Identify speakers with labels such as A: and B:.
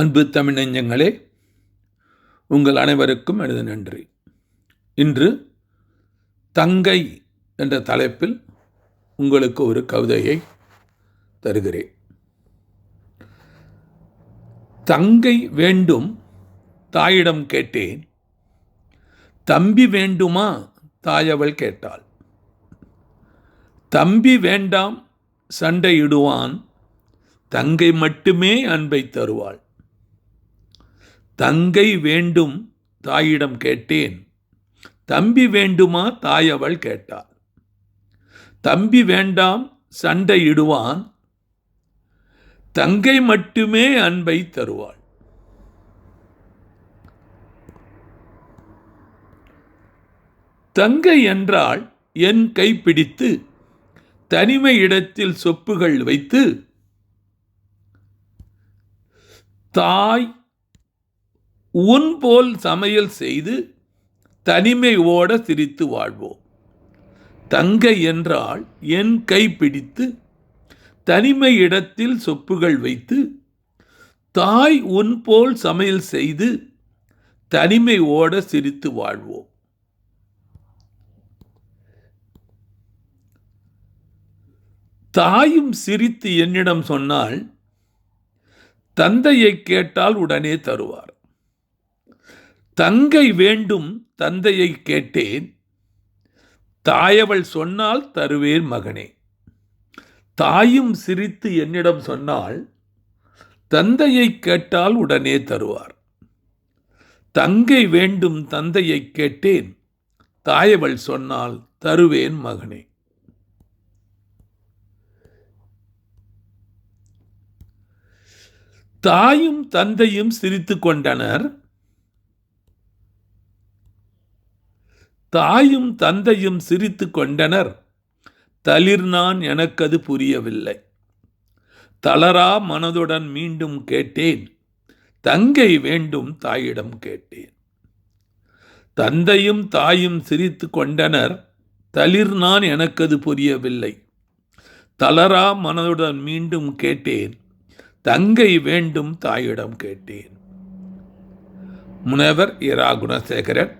A: அன்பு தமிழ் நெஞ்சங்களே உங்கள் அனைவருக்கும் எனது நன்றி. இன்று தங்கை என்ற தலைப்பில் உங்களுக்கு ஒரு கவிதையை தருகிறேன். தங்கை வேண்டும் தாயிடம் கேட்டேன். தம்பி வேண்டுமா தாயவள் கேட்டாள். தம்பி வேண்டாம் சண்டையிடுவான். தங்கை மட்டுமே அன்பை தருவாள். தங்கை வேண்டும் தாயிடம் கேட்டேன். தம்பி வேண்டுமா தாயவள் கேட்டாள். தம்பி வேண்டாம் சண்டையிடுவான் தங்கை மட்டுமே அன்பை தருவாள். தங்கை என்றால் என் கைப்பிடித்து தனிமை இடத்தில் சொப்புகள் வைத்து தாய் உன் போல் சமையல் செய்து தனிமை ஓட சிரித்து வாழ்வோம். தங்கை என்றால் என் கை பிடித்து தனிமை இடத்தில் சொப்புகள் வைத்து தாய் உன் போல் சமையல் செய்து தனிமை ஓட சிரித்து வாழ்வோம். தாயும் சிரித்து என்னிடம் சொன்னால் தந்தையை கேட்டால் உடனே தருவார். தங்கை வேண்டும் தந்தையை கேட்டேன். தாயவள் சொன்னால் தருவேன் மகனே. தாயும் சிரித்து என்னிடம் சொன்னால் தந்தையை கேட்டால் உடனே தருவார். தங்கை வேண்டும் தந்தையை கேட்டேன். தாயவள் சொன்னால் தருவேன் மகனே. தாயும் தந்தையும் சிரித்து கொண்டனர். தாயும் தந்தையும் சிரித்து கொண்டனர். தளிர் நான் எனக்கது புரியவில்லை. தளரா மனதுடன் மீண்டும் கேட்டேன். தங்கை வேண்டும் தாயிடம் கேட்டேன். தந்தையும் தாயும் சிரித்து கொண்டனர். தளிர் நான் எனக்கது புரியவில்லை. தளரா மனதுடன் மீண்டும் கேட்டேன். தங்கை வேண்டும் தாயிடம் கேட்டேன். முனைவர் இரா குணசேகரன்.